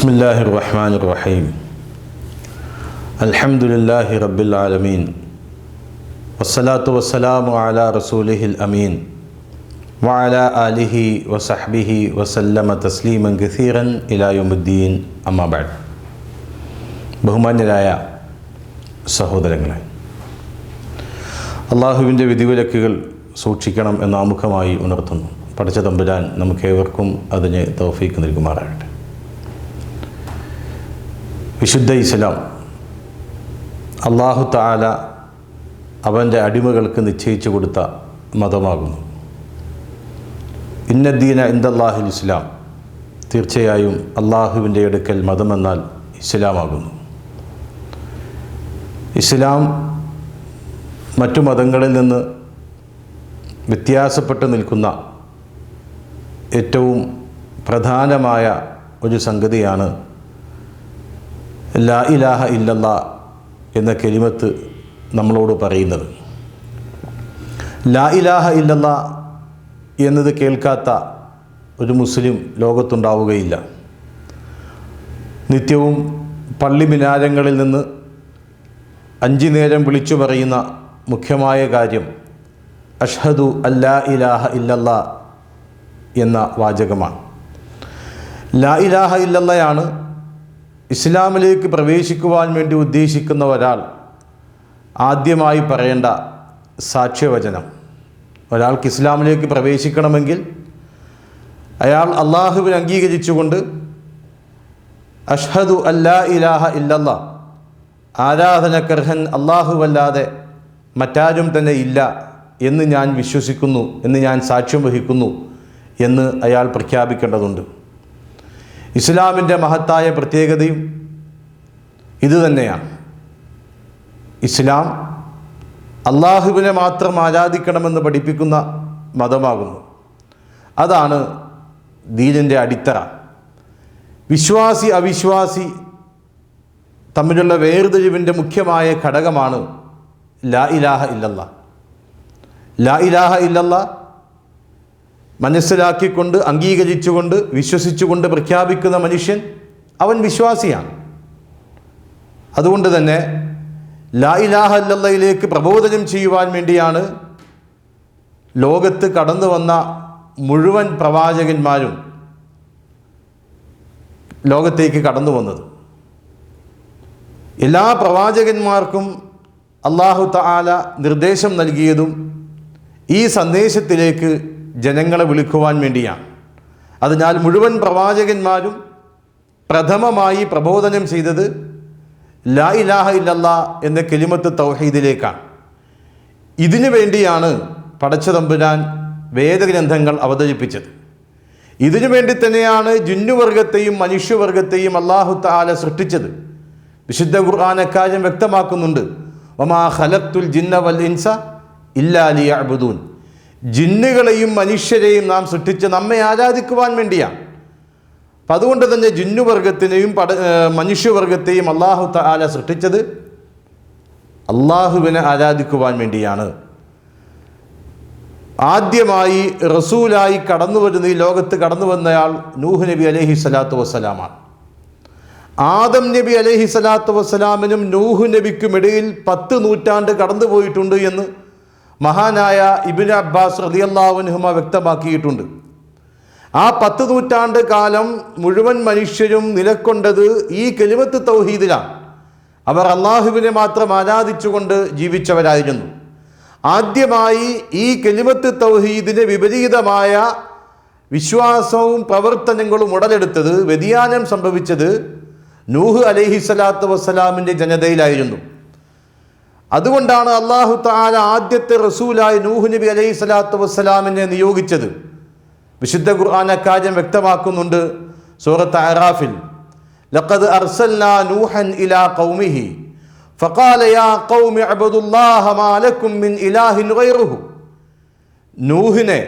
بسم الله الرحمن الرحيم الحمد لله رب العالمين والصلاة والسلام على رسوله الأمين وعلى آله وصحبه وسلم تسليما كثيرا إلى يوم الدين أما بعد ബഹുമാന്യരായ സഹോദരങ്ങളെ അള്ളാഹുവിൻ്റെ വിധിവിലക്കുകൾ സൂക്ഷിക്കണം എന്ന് ആമുഖമായി ഉണർത്തുന്നു പഠിച്ച തമ്പുരാൻ നമുക്കേവർക്കും അതിന് തൗഫീക്ക് നൽകുമാറാകട്ടെ വിശുദ്ധ ഇസ്ലാം. അള്ളാഹു താല അവന്റെ അടിമകൾക്ക് നിശ്ചയിച്ചു കൊടുത്ത മതമാകുന്നു. ഇന്നദ്ദീന ഇന്ദല്ലാഹുൽ ഇസ്ലാം. തീർച്ചയായും അള്ളാഹുവിന്റെ അടുക്കൽ മതമെന്നാൽ ഇസ്ലാമാകുന്നു. ഇസ്ലാം മറ്റു മതങ്ങളിൽ നിന്ന് വ്യത്യാസപ്പെട്ട് നിൽക്കുന്ന ഏറ്റവും പ്രധാനമായ ഒരു സംഗതിയാണ് ലാ ഇലാഹ ഇല്ലല്ല എന്ന കെലിമത്ത് നമ്മളോട് പറയുന്നത്. ലാ ഇലാഹ ഇല്ലല്ല എന്നത് കേൾക്കാത്ത ഒരു മുസ്ലിം ലോകത്തുണ്ടാവുകയില്ല. നിത്യവും പള്ളി മിനാരങ്ങളിൽ നിന്ന് അഞ്ചു നേരം വിളിച്ചു പറയുന്ന മുഖ്യമായ കാര്യം അഷ്ഹദു അല്ലാ ഇലാഹ ഇല്ലല്ല എന്ന വാചകമാണ്. ലാ ഇലാഹ ഇല്ലല്ലയാണ് ഇസ്ലാമിലേക്ക് പ്രവേശിക്കുവാൻ വേണ്ടി ഉദ്ദേശിക്കുന്ന ഒരാൾ ആദ്യമായി പറയേണ്ട സാക്ഷ്യവചനം. ഒരാൾക്ക് ഇസ്ലാമിലേക്ക് പ്രവേശിക്കണമെങ്കിൽ അയാൾ അള്ളാഹുവിനെ അംഗീകരിച്ചുകൊണ്ട് അഷ്ഹദു അല്ലാ ഇലാഹ ഇല്ലല്ല ആരാധനക്കർഹൻ അല്ലാഹുവല്ലാതെ മറ്റാരും തന്നെ ഇല്ല എന്ന് ഞാൻ വിശ്വസിക്കുന്നു എന്ന് ഞാൻ സാക്ഷ്യം വഹിക്കുന്നു എന്ന് അയാൾ പ്രഖ്യാപിക്കേണ്ടതുണ്ട്. ഇസ്ലാമിന്റെ മഹത്തായ പ്രത്യേകതയും ഇതുതന്നെയാണ് ഇസ്ലാം അള്ളാഹുവിനെ മാത്രം ആരാധിക്കണമെന്ന് പഠിപ്പിക്കുന്ന മതമാകുന്നു. അതാണ് ദീനിന്റെ അടിത്തറ. വിശ്വാസി അവിശ്വാസി തമ്മിലുള്ള വേർതിരിവിന്റെ മുഖ്യമായ ഘടകമാണ് ലാ ഇലാഹ ഇല്ലല്ല. ലാ ഇലാഹ ഇല്ലല്ല മനസ്സിലാക്കിക്കൊണ്ട് അംഗീകരിച്ചുകൊണ്ട് വിശ്വസിച്ചുകൊണ്ട് പ്രഖ്യാപിക്കുന്ന മനുഷ്യൻ അവൻ വിശ്വാസിയാണ്. അതുകൊണ്ട് തന്നെ ലാ ഇലാഹ പ്രബോധനം ചെയ്യുവാൻ വേണ്ടിയാണ് ലോകത്ത് കടന്നു വന്ന മുഴുവൻ പ്രവാചകന്മാരും ലോകത്തേക്ക് കടന്നു വന്നത്. എല്ലാ പ്രവാചകന്മാർക്കും അള്ളാഹു തആല നിർദ്ദേശം നൽകിയതും ഈ സന്ദേശത്തിലേക്ക് ജനങ്ങളെ വിളിക്കുവാൻ വേണ്ടിയാണ്. അതിനാൽ മുഴുവൻ പ്രവാചകന്മാരും പ്രഥമമായി പ്രബോധനം ചെയ്തത് ലാ ഇലാഹ ഇല്ലല്ല എന്ന കെലിമത്ത് തൗഹീദിലേക്കാണ്. ഇതിനു വേണ്ടിയാണ് പടച്ചതമ്പുരാൻ വേദഗ്രന്ഥങ്ങൾ അവതരിപ്പിച്ചത്. ഇതിനു വേണ്ടി തന്നെയാണ് ജിന്നുവർഗത്തെയും മനുഷ്യവർഗത്തെയും അള്ളാഹു താല സൃഷ്ടിച്ചത്. വിശുദ്ധ ഖുർആൻ അക്കാര്യം വ്യക്തമാക്കുന്നുണ്ട്. ഒമാ ഖലത്തുൽ ജിന്ന വൽ ഇൻസ ഇല്ലാലിയ അബുദൂൻ ജിന്നുകളെയും മനുഷ്യരെയും നാം സൃഷ്ടിച്ച് നമ്മെ ആരാധിക്കുവാൻ വേണ്ടിയാണ് അപ്പം അതുകൊണ്ട് തന്നെ ജിന്നുവർഗത്തിനെയും പട മനുഷ്യവർഗത്തെയും അള്ളാഹു താല സൃഷ്ടിച്ചത് അള്ളാഹുവിനെ ആരാധിക്കുവാൻ വേണ്ടിയാണ്. ആദ്യമായി റസൂലായി കടന്നു വരുന്ന ഈ ലോകത്ത് കടന്നു വന്നയാൾ നൂഹ് നബി അലഹി സ്വലാത്തു വസ്സലാമാണ്. ആദം നബി അലഹി സ്വലാത്തു വസ്സലാമിനും നൂഹ് നബിക്കും ഇടയിൽ പത്ത് നൂറ്റാണ്ട് കടന്നു പോയിട്ടുണ്ട് എന്ന് മഹാനായ ഇബിൻ അബ്ബാസ് റതിയല്ലാവുനുഹുമ വ്യക്തമാക്കിയിട്ടുണ്ട്. ആ പത്ത് നൂറ്റാണ്ട് കാലം മുഴുവൻ മനുഷ്യരും നിലക്കൊണ്ടത് ഈ കെലിമത്ത് തൗഹീദിലാണ്. അവർ അള്ളാഹുവിനെ മാത്രം ആരാധിച്ചുകൊണ്ട് ജീവിച്ചവരായിരുന്നു. ആദ്യമായി ഈ കെലിമത്ത് തൗഹീദിന് വിപരീതമായ വിശ്വാസവും പ്രവർത്തനങ്ങളും ഉടലെടുത്തത് വ്യതിയാനം സംഭവിച്ചത് നൂഹ് അലഹി സ്വലാത്തു വസ്സലാമിന്റെ ജനതയിലായിരുന്നു. അതുകൊണ്ടാണ് അള്ളാഹു താല ആദ്യത്തെ റസൂലായി നൂഹ് നബി അലൈഹി സ്വലാത്തു വസ്സലാമിനെ നിയോഗിച്ചത്. വിശുദ്ധ ഖുർആൻ അക്കാര്യം വ്യക്തമാക്കുന്നുണ്ട്. സൂറത്ത് അറാഫിൽ ലഖദ് അർസൽനാ നൂഹൻ ഇലാ ഖൗമിഹി ഫഖാല യാ ഖൗമി അബ്ദുല്ലാഹ മാ ലക്കും മിൻ ഇലാഹിൻ ഗൈറുഹു. നൂഹിനെ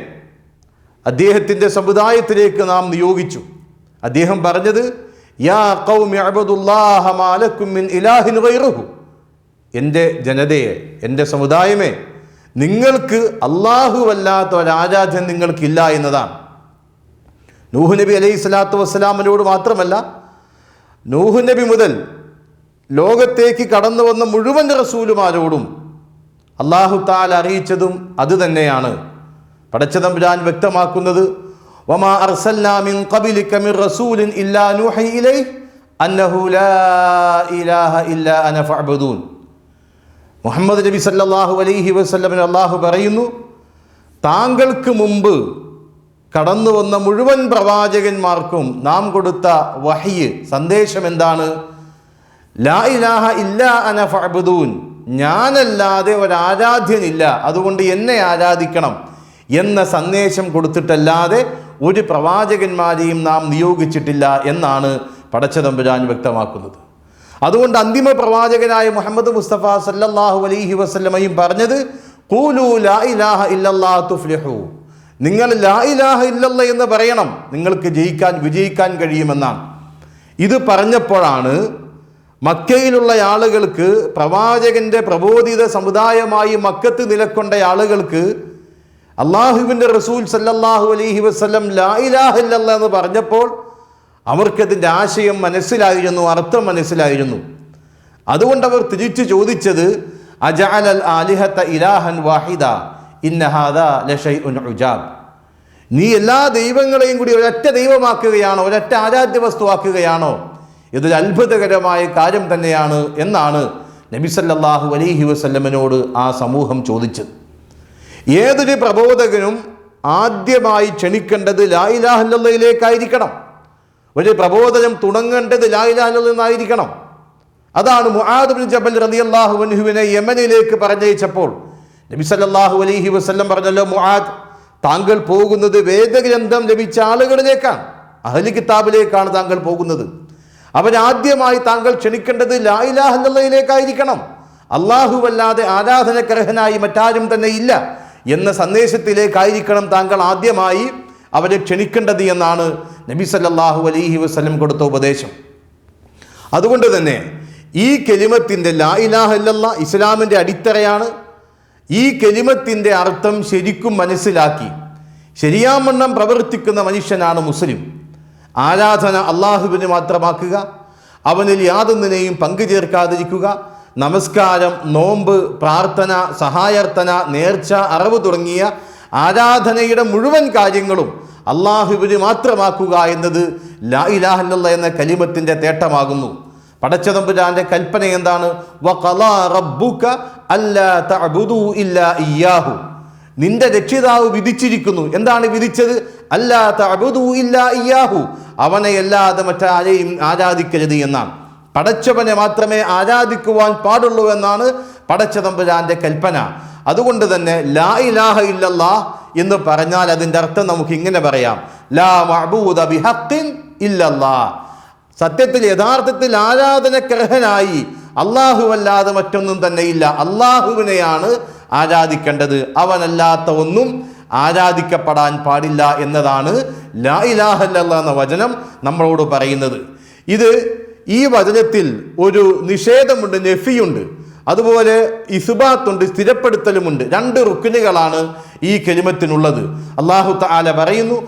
അദ്ദേഹത്തിന്റെ സമുദായത്തിലേക്ക് നാം നിയോഗിച്ചു. അദ്ദേഹം പറഞ്ഞത് യാ ഖൗമി അബ്ദുല്ലാഹ മാ ലക്കും മിൻ ഇലാഹിൻ ഗൈറുഹു. എന്റെ ജനതയെ എന്റെ സമുദായമേ നിങ്ങൾക്ക് അല്ലാഹുവല്ലാത്ത ഒരാരാധ്യൻ നിങ്ങൾക്കില്ല എന്നതാണ്. നൂഹ് നബി അലൈഹി സ്വലാത്തു വസ്സലാമിനോട് മാത്രമല്ല നൂഹ് നബി മുതൽ ലോകത്തേക്ക് കടന്നു വന്ന മുഴുവൻ റസൂലുമാരോടും അള്ളാഹു താൽ അറിയിച്ചതും അത് തന്നെയാണ്. പടച്ചതമ്പുരാൻ വ്യക്തമാക്കുന്നത് വമാ റസൂലിൻ ഇല്ലാ നൂഹി ഇലൈഹി അന്നഹു ലാ ഇലാഹ ഇല്ലാ അന മുഹമ്മദ് നബി സല്ലാഹു അലൈഹി വസ്ലമിന് അള്ളാഹു പറയുന്നു താങ്കൾക്ക് മുമ്പ് കടന്നു വന്ന മുഴുവൻ പ്രവാചകന്മാർക്കും നാം കൊടുത്ത വഹയ്യ് സന്ദേശം എന്താണ്? ലാ ഇലാഹ ഇല്ല അന ഫഅബ്ദൂൻ. ഞാനല്ലാതെ ഒരാരാധ്യനില്ല. അതുകൊണ്ട് എന്നെ ആരാധിക്കണം എന്ന സന്ദേശം കൊടുത്തിട്ടല്ലാതെ ഒരു പ്രവാചകന്മാരെയും നാം നിയോഗിച്ചിട്ടില്ല എന്നാണ് പടച്ചതമ്പുരാൻ വ്യക്തമാക്കുന്നത്. അതുകൊണ്ട് അന്തിമ പ്രവാചകനായ മുഹമ്മദ് മുസ്തഫ സല്ലാഹു അലൈഹി വസ്ലമയും പറഞ്ഞത് ലാ ഇലാഹ തുഫ്ലിഹു. നിങ്ങൾ ലാ ഇലാഹ എന്ന് പറയണം. നിങ്ങൾക്ക് ജയിക്കാൻ വിജയിക്കാൻ കഴിയുമെന്നാണ്. ഇത് പറഞ്ഞപ്പോഴാണ് മക്കയിലുള്ള ആളുകൾക്ക് പ്രവാചകന്റെ പ്രബോധിത സമുദായമായി മക്കത്ത് നിലക്കൊണ്ട ആളുകൾക്ക് അള്ളാഹുവിന്റെ റസൂൽ സല്ലല്ലാഹു അലൈഹി വസ്ലം ലാ ഇലാഹ ഇല്ലല്ല എന്ന് പറഞ്ഞപ്പോൾ അവർക്കതിന്റെ ആശയം മനസ്സിലായിരുന്നു അർത്ഥം മനസ്സിലായിരുന്നു. അതുകൊണ്ട് അവർ തിരിച്ചു ചോദിച്ചത് അജാലൽ ആലിഹത്ത ഇലാഹൻ വാഹിദ ഇന്നഹാദ ഉജാബ്. നീ എല്ലാ ദൈവങ്ങളെയും കൂടി ഒരൊറ്റ ദൈവമാക്കുകയാണോ ഒരൊറ്റ ആരാധ്യ വസ്തുവാക്കുകയാണോ ഇതൊരു അത്ഭുതകരമായ കാര്യം തന്നെയാണ് എന്നാണ് നബിസല്ലാഹു അലൈഹി വസല്ലമനോട് ആ സമൂഹം ചോദിച്ചത്. ഏതൊരു പ്രബോധകനും ആദ്യമായി ക്ഷണിക്കേണ്ടത് ലായിലാഹല്ലയിലേക്കായിരിക്കണം ഒരു പ്രബോധനം തുടങ്ങേണ്ടത് ലായിലാലിൽ നിന്നായിരിക്കണം. അതാണ് മുആദ് ജബൽ ജബൽ റളിയല്ലാഹു അൻഹുവിനെ യമനിലേക്ക് പറഞ്ഞയച്ചപ്പോൾ. നബി സല്ലല്ലാഹു അലൈഹി വസല്ലം പറഞ്ഞല്ലോ മുഹാദ് താങ്കൾ പോകുന്നത് വേദഗ്രന്ഥം ലഭിച്ച ആളുകളിലേക്കാണ്. അഹലി കിതാബിലേക്കാണ് താങ്കൾ പോകുന്നത്. അവരാദ്യമായി താങ്കൾ ക്ഷണിക്കേണ്ടത് ലായിലാഹല്ലയിലേക്കായിരിക്കണം അള്ളാഹുവല്ലാതെ ആരാധനഗ്രഹനായി മറ്റാരും തന്നെ ഇല്ല എന്ന സന്ദേശത്തിലേക്കായിരിക്കണം താങ്കൾ ആദ്യമായി അവരെ ക്ഷണിക്കേണ്ടത് എന്നാണ് നബി സല്ലാഹു അലൈഹി വസ്ലം കൊടുത്ത ഉപദേശം. അതുകൊണ്ട് തന്നെ ഈ കെലിമത്തിന്റെ ലാ ഇലാഹ ഇല്ലല്ലാ ഇസ്ലാമിന്റെ അടിത്തറയാണ്. ഈ കെലിമത്തിന്റെ അർത്ഥം ശരിക്കും മനസ്സിലാക്കി ശരിയാമണ്ണം പ്രവർത്തിക്കുന്ന മനുഷ്യനാണ് മുസ്ലിം. ആരാധന അള്ളാഹുവിന് മാത്രമാക്കുക അവനിൽ യാതൊന്നിനെയും പങ്കുചേർക്കാതിരിക്കുക നമസ്കാരം നോമ്പ് പ്രാർത്ഥന സഹായാർത്ഥന നേർച്ച അറിവ് തുടങ്ങിയ ആരാധനയുടെ മുഴുവൻ കാര്യങ്ങളും അള്ളാഹുവിന് മാത്രമാക്കുക എന്നത് ലാ എന്ന കലിമത്തിന്റെ തേട്ടമാകുന്നു. പടച്ചതമ്പുരാന്റെ കൽപ്പന എന്താണ്? ഇയ്യാഹു. നിന്റെ രക്ഷിതാവ് വിധിച്ചിരിക്കുന്നു. എന്താണ് വിധിച്ചത്? അല്ലാ തഅബുദു ഇല്ലാ ഇയ്യാഹു. അവനെ അല്ലാതെ മറ്റാരെയും ആരാധിക്കരുത് എന്നാണ്. പടച്ചവനെ മാത്രമേ ആരാധിക്കുവാൻ പാടുള്ളൂ എന്നാണ് പടച്ചതമ്പുരാന്റെ കൽപ്പന. അതുകൊണ്ട് തന്നെ ലാ ഇലാഹ ഇല്ലല്ലാ എന്ന് പറഞ്ഞാൽ അതിന്റെ അർത്ഥം നമുക്ക് ഇങ്ങനെ പറയാം. ലാ മഅബൂദ ബിഹഖിൻ ഇല്ലല്ലാ സത്യത്തിൽ യഥാർത്ഥത്തിൽ ആരാധനഗ്രഹനായി അള്ളാഹു അല്ലാതെ മറ്റൊന്നും തന്നെ ഇല്ല. അള്ളാഹുവിനെയാണ് ആരാധിക്കേണ്ടത്. അവനല്ലാത്ത ഒന്നും ആരാധിക്കപ്പെടാൻ പാടില്ല എന്നതാണ് ലാ ഇലാഹല്ല എന്ന വചനം നമ്മളോട് പറയുന്നത്. ഇത് ഈ വചനത്തിൽ ഒരു നിഷേധമുണ്ട് നെഫിയുണ്ട്. അതുപോലെ ഇസുബാത്തുണ്ട് സ്ഥിരപ്പെടുത്തലുമുണ്ട്. രണ്ട് റുക്കിനുകളാണ് ഈ കെലിമത്തിനുള്ളത്. അള്ളാഹു താല പറയുന്നു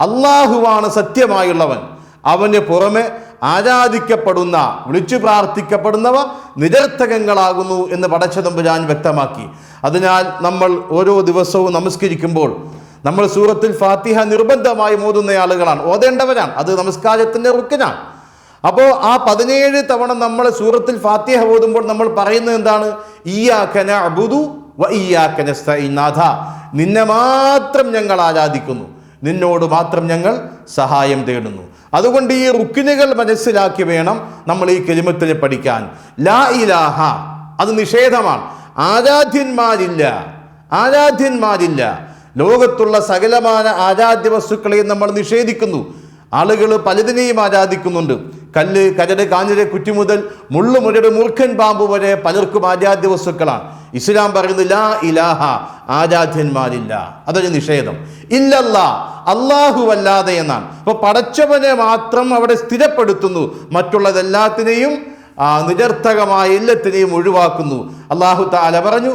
അള്ളാഹുവാണ് സത്യമായുള്ളവൻ. അവന് പുറമെ ആരാധിക്കപ്പെടുന്ന വിളിച്ചു പ്രാർത്ഥിക്കപ്പെടുന്നവ നിരർത്ഥകങ്ങളാകുന്നു എന്ന് പടച്ചതമ്പുരാൻ വ്യക്തമാക്കി. അതിനാൽ നമ്മൾ ഓരോ ദിവസവും നമസ്കരിക്കുമ്പോൾ നമ്മൾ സൂറത്തിൽ ഫാത്തിഹ നിർബന്ധമായി മോതുന്ന ആളുകളാണ്. ഓതേണ്ടവരാണ്. അത് നമസ്കാരത്തിന്റെ റുക്കിനാണ്. അപ്പോൾ ആ പതിനേഴ് തവണ നമ്മൾ സൂറത്തിൽ ഫാത്തിഹ ഓതുമ്പോൾ നമ്മൾ പറയുന്നത് എന്താണ്? ഈയാക്കന അബുദു വ ഈയാക്കന നാഥ നിന്നെ മാത്രം ഞങ്ങൾ ആരാധിക്കുന്നു. നിന്നോട് മാത്രം ഞങ്ങൾ സഹായം തേടുന്നു. അതുകൊണ്ട് ഈ റുക്കിനുകൾ മനസ്സിലാക്കി വേണം നമ്മൾ ഈ കെലിമത്തിനെ പഠിക്കാൻ. ലാ ഇലാഹ അത് നിഷേധമാണ്. ആരാധ്യന്മാരില്ല. ആരാധ്യന്മാരില്ല. ലോകത്തുള്ള സകലമാന ആരാധ്യ വസ്തുക്കളെയും നമ്മൾ നിഷേധിക്കുന്നു. ആളുകൾ പലതിനെയും ആരാധിക്കുന്നുണ്ട്. കല്ല് കരട് കാഞ്ഞിര കുറ്റി മുതൽ മുള്ളു മുരട് മൂർഖൻ പാമ്പ് വരെ പലർക്കും ആരാധ്യ വസ്തുക്കളാണ് ഇസ്ലാം പറയുന്നു ലാ ഇലാഹ ആരാധ്യന്മാരില്ല. അതൊരു നിഷേധം. ഇല്ലല്ല അള്ളാഹു അല്ലാതെ എന്നാണ്. അപ്പൊ പടച്ചവനെ മാത്രം അവിടെ സ്ഥിരപ്പെടുത്തുന്നു. മറ്റുള്ളതെല്ലാത്തിനെയും ആ നിരർത്ഥകമായ എല്ലാത്തിനെയും ഒഴിവാക്കുന്നു അള്ളാഹു താല പറഞ്ഞു.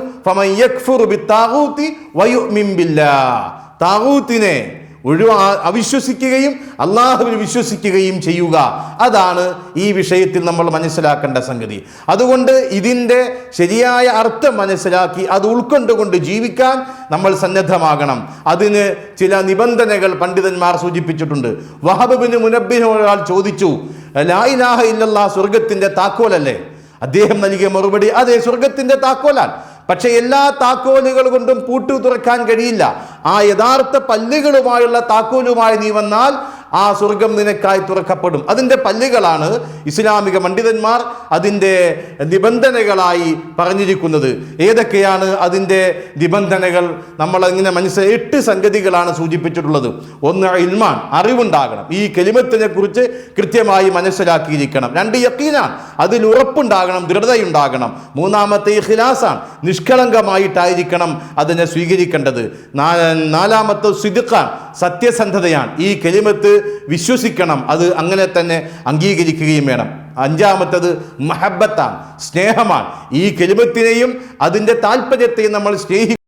താകൂത്തിനെ ഒഴിവാ അവിശ്വസിക്കുകയും അള്ളാഹുവിൽ വിശ്വസിക്കുകയും ചെയ്യുക. അതാണ് ഈ വിഷയത്തിൽ നമ്മൾ മനസ്സിലാക്കേണ്ട സംഗതി. അതുകൊണ്ട് ഇതിന്റെ ശരിയായ അർത്ഥം മനസ്സിലാക്കി അത് ഉൾക്കൊണ്ടുകൊണ്ട് ജീവിക്കാൻ നമ്മൾ സന്നദ്ധമാകണം. അതിന് ചില നിബന്ധനകൾ പണ്ഡിതന്മാർ സൂചിപ്പിച്ചിട്ടുണ്ട്. വഹബിന് മുനബിന് ഒരാൾ ചോദിച്ചു ലായിലാഹ ഇല്ലല്ലാ സ്വർഗത്തിന്റെ താക്കോലല്ലേ? അദ്ദേഹം നൽകിയ മറുപടി അതെ സ്വർഗത്തിന്റെ താക്കോലാൽ പക്ഷെ എല്ലാ താക്കോലുകൾ കൊണ്ടും പൂട്ടു തുറക്കാൻ കഴിയില്ല. ആ യഥാർത്ഥ പല്ലുകളുമായുള്ള താക്കോലുമായി നീ വന്നാൽ ആ സ്വർഗം നിനക്കായി തുറക്കപ്പെടും. അതിന്റെ പല്ലുകളാണ് ഇസ്ലാമിക പണ്ഡിതന്മാർ അതിന്റെ നിബന്ധനകളായി പറഞ്ഞിരിക്കുന്നത്. ഏതൊക്കെയാണ് അതിന്റെ നിബന്ധനകൾ? നമ്മൾ അങ്ങനെ മനസ്സിലായി എട്ട് സംഗതികളാണ് സൂചിപ്പിച്ചിട്ടുള്ളത്. ഒന്ന് ഇൽമാൻ അറിവുണ്ടാകണം. ഈ കെലിമത്തിനെ കുറിച്ച് കൃത്യമായി മനസ്സിലാക്കിയിരിക്കണം. രണ്ട് യക്കീനാണ്. അതിൽ ഉറപ്പുണ്ടാകണം ദൃഢതയുണ്ടാകണം. മൂന്നാമത്തെ ഇഖിലാസാണ്. നിഷ്കളങ്കമായിട്ടായിരിക്കണം അതിനെ സ്വീകരിക്കേണ്ടത്. നാലാമത്തെ സിദുഖാൻ സത്യസന്ധതയാണ്. ഈ കെലിമത്ത് വിശ്വസിക്കണം. അത് അങ്ങനെ തന്നെ അംഗീകരിക്കുകയും വേണം. അഞ്ചാമത്തത് മഹബത്താണ് സ്നേഹമാണ്. ഈ കെലിമത്തിനെയും അതിന്റെ താല്പര്യത്തെയും നമ്മൾ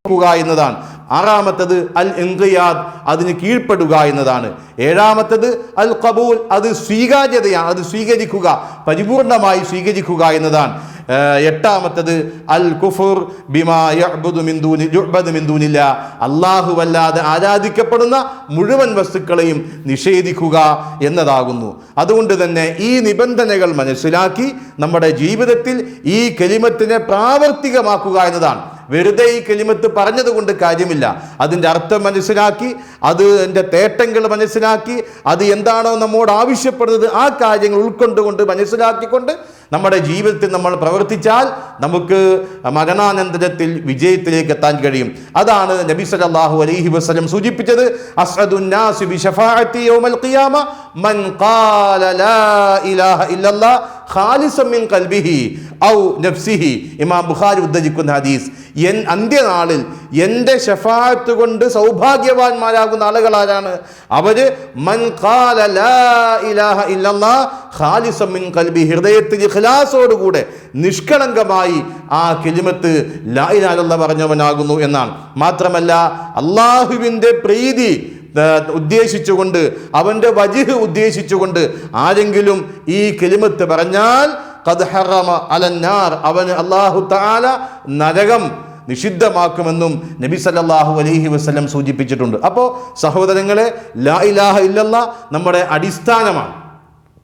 സ്നേഹിക്കുക എന്നതാണ്. ആറാമത്തത് അൽ എങ്കയാദ് അതിന് കീഴ്പ്പെടുക എന്നതാണ്. ഏഴാമത്തത് അൽ കബൂൽ അത് സ്വീകാര്യതയാണ് അത് സ്വീകരിക്കുക പരിപൂർണമായി സ്വീകരിക്കുക എന്നതാണ്. എട്ടാമത്തത് അൽ കുഫുർ ബിമാ അള്ളാഹു മിൻ ദൂനി യുഅ്ബദു മിൻ ദൂനില്ല അല്ലാഹുവല്ലാതെ ആരാധിക്കപ്പെടുന്ന മുഴുവൻ വസ്തുക്കളെയും നിഷേധിക്കുക എന്നതാകുന്നു. അതുകൊണ്ട് തന്നെ ഈ നിബന്ധനകൾ മനസ്സിലാക്കി നമ്മുടെ ജീവിതത്തിൽ ഈ കെലിമത്തിനെ പ്രാവർത്തികമാക്കുക എന്നതാണ്. വെറുതെ ഈ കെലിമത്ത് പറഞ്ഞതുകൊണ്ട് കാര്യമില്ല. അതിന്റെ അർത്ഥം മനസ്സിലാക്കി അത് എന്റെ തേട്ടങ്ങൾ മനസ്സിലാക്കി അത് എന്താണോ നമ്മോട് ആവശ്യപ്പെടുന്നത് ആ കാര്യങ്ങൾ ഉൾക്കൊണ്ടുകൊണ്ട് മനസ്സിലാക്കിക്കൊണ്ട് നമ്മുടെ ജീവിതത്തിൽ നമ്മൾ പ്രവർത്തിച്ചാൽ നമുക്ക് മരണാനന്തരത്തിൽ വിജയത്തിലേക്ക് എത്താൻ കഴിയും. അതാണ് നബി സല്ലല്ലാഹു അലൈഹി വസ്ലം സൂചിപ്പിച്ചത്. മൻ ഖാല ലാ ഇലാഹ ഔ നഫ്സിഹി. ഇമാം ബുഖാരി ഉദ്ധരിക്കുന്ന ഹദീസ് എൻ അന്ത്യനാളിൽ എന്റെ ഷഫാഅത്ത് കൊണ്ട് സൗഭാഗ്യവാന്മാരാകുന്ന ആളുകളാരാണ് അവർ മൻ ഖാല ലാ ഇലാഹ ഹൃദയത്തിൽ ഇഖ്ലാസോടുകൂടെ നിഷ്കളങ്കമായി ആ കിലിമത്ത് ലാ ഇലാഹ ഇല്ലല്ലാഹ് പറഞ്ഞവനാകുന്നു എന്നാണ്. മാത്രമല്ല അള്ളാഹുവിന്റെ പ്രീതി ഉദ്ദേശിച്ചുകൊണ്ട് അവന്റെ വജിഹ് ഉദ്ദേശിച്ചുകൊണ്ട് ആരെങ്കിലും ഈ കിലിമത്ത് പറഞ്ഞാൽ ഖദ് ഹറമ അലന്നാർ അവന് അള്ളാഹു താല നരകം നിഷിദ്ധമാക്കുമെന്നും നബി സല്ലല്ലാഹു അലഹി വസ്ലം സൂചിപ്പിച്ചിട്ടുണ്ട്. അപ്പോൾ സഹോദരങ്ങളെ ലാ ഇലാഹ ഇല്ലല്ല നമ്മുടെ അടിസ്ഥാനമാണ്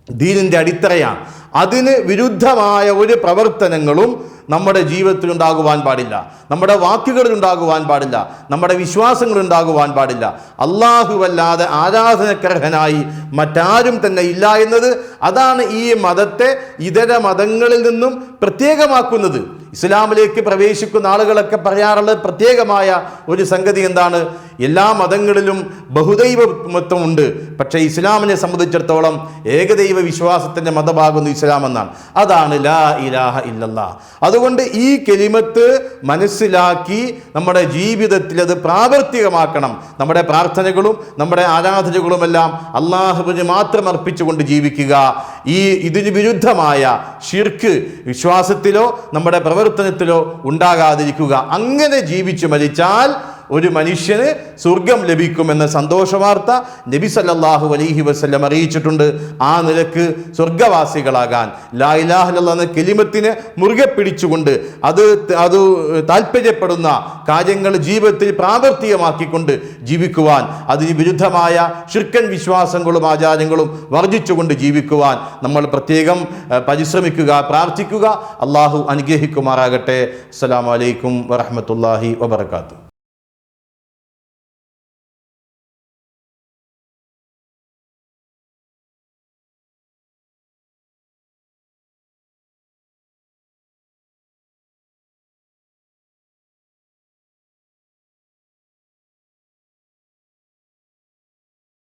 ദീനിന്റെ അടിത്തറയാണ്. അതിന് വിരുദ്ധമായ ഒരു പ്രവർത്തനങ്ങളും നമ്മുടെ ജീവിതത്തിൽ ഉണ്ടാകുവാൻ പാടില്ല. നമ്മുടെ വാക്കുകളിൽ ഉണ്ടാകുവാൻ പാടില്ല. നമ്മുടെ വിശ്വാസങ്ങൾ ഉണ്ടാകുവാൻ പാടില്ല. അള്ളാഹുവല്ലാതെ ആരാധനക്കർഹനായി മറ്റാരും തന്നെ ഇല്ല എന്നത് അതാണ് ഈ മതത്തെ ഇതര മതങ്ങളിൽ നിന്നും പ്രത്യേകമാക്കുന്നത്. ഇസ്ലാമിലേക്ക് പ്രവേശിക്കുന്ന ആളുകളൊക്കെ പറയാറുള്ള പ്രത്യേകമായ ഒരു സംഗതി എന്താണ്? എല്ലാ മതങ്ങളിലും ബഹുദൈവത്വമുണ്ട് പക്ഷേ ഇസ്ലാമിനെ സംബന്ധിച്ചിടത്തോളം ഏകദൈവ വിശ്വാസത്തിന്റെ മതമാകുന്നു ഇസ്ലാം എന്നാണ്. അതാണ് ലാ ഇലാഹ ഇല്ലല്ലാ. അതുകൊണ്ട് ഈ കെലിമത്ത് മനസ്സിലാക്കി നമ്മുടെ ജീവിതത്തിൽ അത് പ്രാവർത്തികമാക്കണം. നമ്മുടെ പ്രാർത്ഥനകളും നമ്മുടെ ആരാധനകളുമെല്ലാം അള്ളാഹുവിന് മാത്രം അർപ്പിച്ചുകൊണ്ട് ജീവിക്കുക. ഈ ഇതിന് വിരുദ്ധമായ ഷിർക്ക് വിശ്വാസത്തിലോ നമ്മുടെ പ്രവർത്തനത്തിലോ ഉണ്ടാകാതിരിക്കുക. അങ്ങനെ ജീവിച്ചു മരിച്ചാൽ ഒരു മനുഷ്യന് സ്വർഗം ലഭിക്കുമെന്ന സന്തോഷവാർത്ത നബി സല്ലാഹു അലൈഹി വസല്ലം അറിയിച്ചിട്ടുണ്ട്. ആ നിലയ്ക്ക് സ്വർഗവാസികളാകാൻ. ലാ ഇലാഹ എന്ന കെലിമത്തിനെ മുറുകെ പിടിച്ചുകൊണ്ട് അത് അത് താല്പര്യപ്പെടുന്ന കാര്യങ്ങൾ ജീവിതത്തിൽ പ്രാവർത്തികമാക്കിക്കൊണ്ട് ജീവിക്കുവാൻ അതിന് വിരുദ്ധമായ ശുക്കൻ വിശ്വാസങ്ങളും ആചാരങ്ങളും വർജിച്ചുകൊണ്ട് ജീവിക്കുവാൻ നമ്മൾ പ്രത്യേകം പരിശ്രമിക്കുക പ്രാർത്ഥിക്കുക. അള്ളാഹു അനുഗ്രഹിക്കുമാറാകട്ടെ. അസ്സാം വലൈക്കും വറഹ്മത്തുള്ളാഹി വബർക്കാത്തു